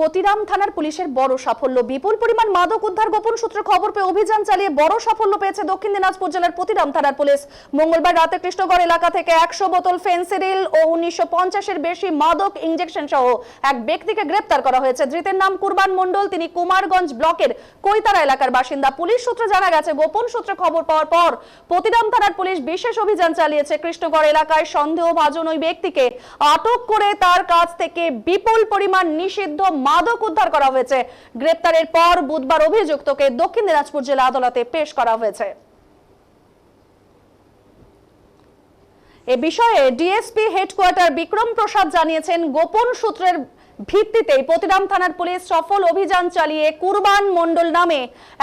পতিরাম থানার পুলিশের বড় সাফল্য। বিপুল পরিমাণ মাদক উদ্ধার গোপন সূত্রে খবর পেয়ে অভিযান চালিয়ে বড় সাফল্য পেয়েছে দক্ষিণ দিনাজপুর জেলার পতিরাম থানার পুলিশ। মঙ্গলবার রাতে কৃষ্ণগড় এলাকা থেকে একশো বোতল ফেন্সিডিল ও উনিশশো পঞ্চাশের বেশি মাদক ইঞ্জেকশন সহ এক ব্যক্তিকে গ্রেপ্তার করা হয়েছে। ধৃতের নাম কুরবান মণ্ডল, তিনি কুমারগঞ্জ ব্লকের কৈতারা এলাকার বাসিন্দা। পুলিশ সূত্রে জানা গেছে, গোপন সূত্রে খবর পাওয়ার পর পতিরাম থানার পুলিশ বিশেষ অভিযান চালিয়েছে। কৃষ্ণগড় এলাকায় সন্দেহভাজন ওই ব্যক্তিকে আটক করে তার কাছ থেকে বিপুল পরিমাণ নিষিদ্ধ মাদক উদ্ধার করা হয়েছে। গ্রেপ্তারের পর বুধবার অভিযুক্তকে দক্ষিণ দিনাজপুর জেলা আদালতে পেশ করা হয়েছে। এ বিষয়ে ডিএসপি হেডকোয়ার্টার বিক্রম প্রসাদ জানিয়েছেন, গোপন সূত্রের ভিত্তিতেই প্রতিরাম থানার পুলিশ সফল অভিযান চালিয়ে কুরবান মন্ডল নামে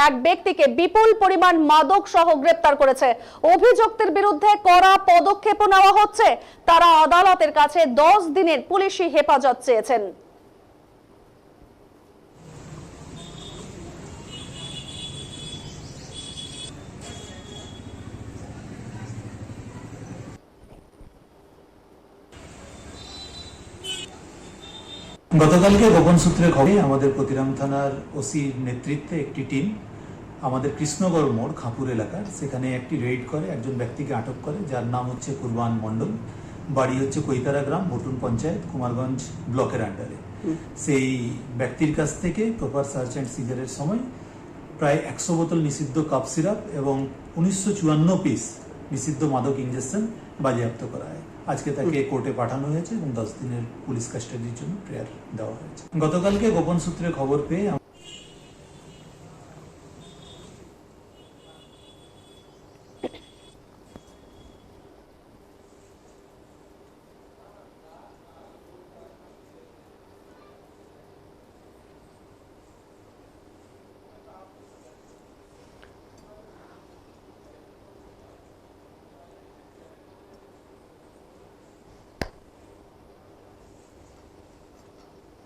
এক ব্যক্তিকে বিপুল পরিমাণ মাদক সহ গ্রেপ্তার করেছে। অভিযুক্তের বিরুদ্ধে কড়া পদক্ষেপও নেওয়া হচ্ছে। তারা আদালতের কাছে দশ দিনের পুলিশি হেফাজত চেয়েছেন। গতকালকে গোপন সূত্রে খবরে আমাদের প্রতিরাম থানার ওসির নেতৃত্বে একটি টিম আমাদের কৃষ্ণগড় মোড় খাপুর এলাকার সেখানে একটি রেড করে একজন ব্যক্তিকে আটক করে যার নাম হচ্ছে কুরবান মণ্ডল। বাড়ি হচ্ছে কৈতারা গ্রাম ভুটুন পঞ্চায়েত কুমারগঞ্জ ব্লকের আন্ডারে। সেই ব্যক্তির কাছ থেকে প্রপার সার্চ অ্যান্ড সিজারের সময় প্রায় একশো বোতল নিষিদ্ধ কাপ সিরাপ এবং উনিশশো চুয়ান্ন পিস নিষিদ্ধ মাদক ইঞ্জেকশন বাজেয়াপ্ত করা হয়। আজকে তাকে কোর্টে পাঠানো হয়েছে এবং দশ দিনের পুলিশ কাস্টাডির জন্য প্রেয়ার দেওয়া হয়েছে। গতকালকে গোপন সূত্রে খবর পেয়ে